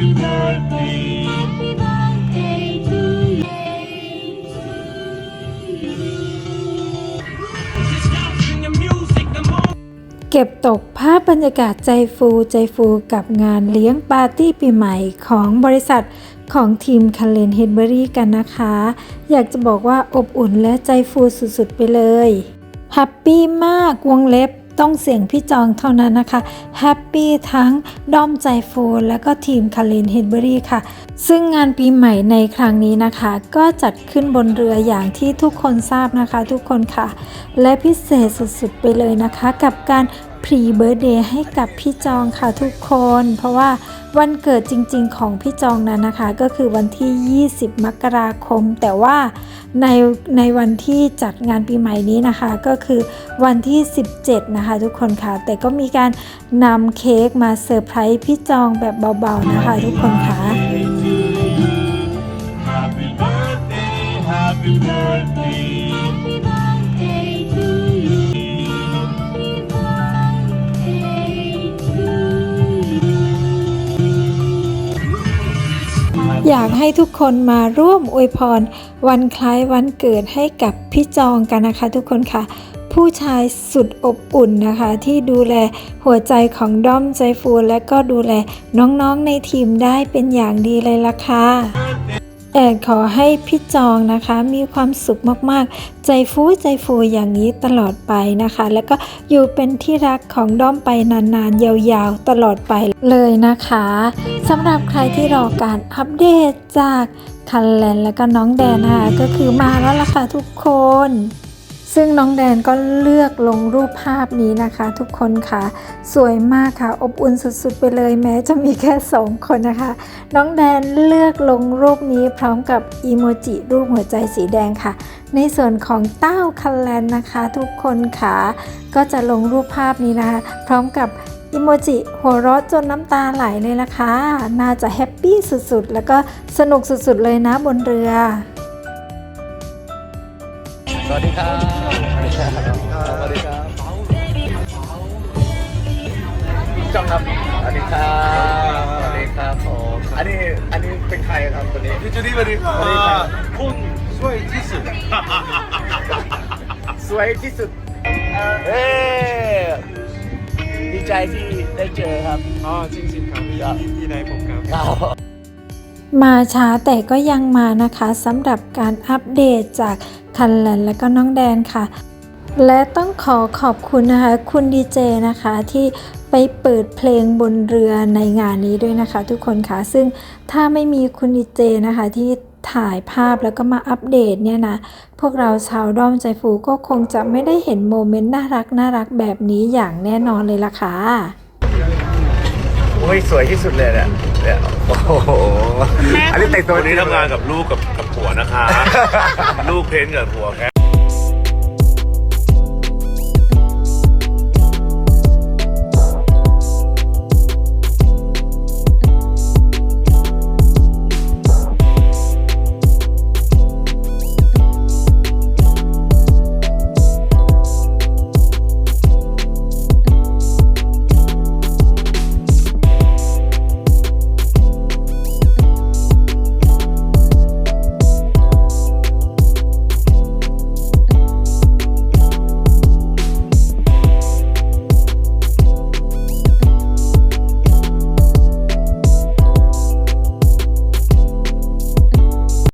Happy birthday. Happy birthday to you. Sing the music, the more. เก็บตกภาพบรรยากาศใจฟูใจฟูกับงานเลี้ยงปาร์ตี้ปีใหม่ของบริษัทของทีมคันเลนเฮดเบอรี่กันนะคะ อยากจะบอกว่าอบอุ่นและใจฟูสุดๆไปเลย แฮปปี้มากวงเล็บ ต้องเสียงพี่จองเท่านั้นนะคะแฮปปี้ทั้งด้อมใจฟูและก็ทีมคาเลนเฮดเบอรี่ค่ะ ซึ่งงานปีใหม่ในครั้งนี้นะคะ ก็จัดขึ้นบนเรืออย่างที่ทุกคนทราบนะคะทุกคนค่ะ และพิเศษสุดๆไปเลยนะคะ กับการ พรีเบ r ร์เดย์ให้กับพี่จองค่ะทุกคน เพราะว่าวันเกิดจริงๆของพี่จองนั้นนะคะ ก็คือวันที่ 20 มกราคม แต่ว่าในในวันที่จัดงานปีใหม่นี้นะคะ ก็คือวันที่ 17 นะคะ ทุกคนค่ะ แต่ก็มีการนำเค้กมาเซอร์ไพรส์พี่จองแบบเบาๆนะคะ ทุกคนค่ะ happy birthday. Happy birthday อยากให้ทุกคนมาร่วมอวยพร วันคล้ายวันเกิดให้กับพี่จองกันนะคะ ทุกคนค่ะ ผู้ชายสุดอบอุ่นนะคะ ที่ดูแลหัวใจของด้อมใจฟูและก็ดูแลน้องๆในทีมได้เป็นอย่างดีเลยล่ะค่ะ แอดขอให้พี่จองนะคะ มีความสุขมากๆ ใจฟูใจฟูอย่างนี้ตลอดไปนะคะ แล้วก็อยู่เป็นที่รักของด้อมไปนานๆ ยาวๆ ตลอดไปเลยนะคะสำหรับใครที่รอการอัปเดตจากคันแลนแล้วก็น้องแดนนะคะก็คือมาแล้วล่ะค่ะทุกคน ซึ่งน้องแดนก็เลือกลงรูปภาพนี้นะคะ ทุกคนค่ะ สวยมากค่ะ อบอุ่นสุดๆ ไปเลยแม้จะมีแค่สองคนนะคะ น้องแดนเลือกลงรูปนี้พร้อมกับอีโมจิรูปหัวใจสีแดงค่ะ ในส่วนของเต้าคันแลนนะคะ ทุกคนค่ะ ก็จะลงรูปภาพนี้นะคะ พร้อมกับอีโมจิหัวเราะจนน้ำตาไหลเลยล่ะค่ะน่าจะแฮปปี้สุดๆ แล้วก็สนุกสุดๆ เลยนะบนเรือ วัสดีครับ สวัสดีครับ สวัสดีครับจองครับสวัสดีครับ สวัสดีครับผม อันนี้ อันนี้เป็นใครครับคนนี้ พี่จูดี้สวัสดีครับ คุณช่วยที่สุด สวยที่สุดเฮ้ดีใจที่ได้เจอครับ อ๋อจริงๆครับพี่ครับที่ไหนผมครับ มาช้าแต่ก็ยังมานะคะสำหรับการอัปเดตจากคันแลนและก็น้องแดนค่ะ และต้องขอขอบคุณนะคะ คุณดีเจนะคะที่ไปเปิดเพลงบนเรือในงานนี้ด้วยนะคะ ทุกคนค่ะ ซึ่งถ้าไม่มีคุณดีเจนะคะที่ถ่ายภาพแล้วก็มาอัปเดตเนี่ยนะ พวกเราชาวด้อมใจฟูก็คงจะไม่ได้เห็นโมเมนต์น่ารักน่ารักแบบนี้อย่างแน่นอนเลยล่ะค่ะ โอ้ย สวยที่สุดเลยเนี่ย เนี่ยโอ้โหอันนี้แต่งตัววันนี้ทำงานกับลูกกับกับผัวนะคะ ลูกเพ้นท์กับผัวแค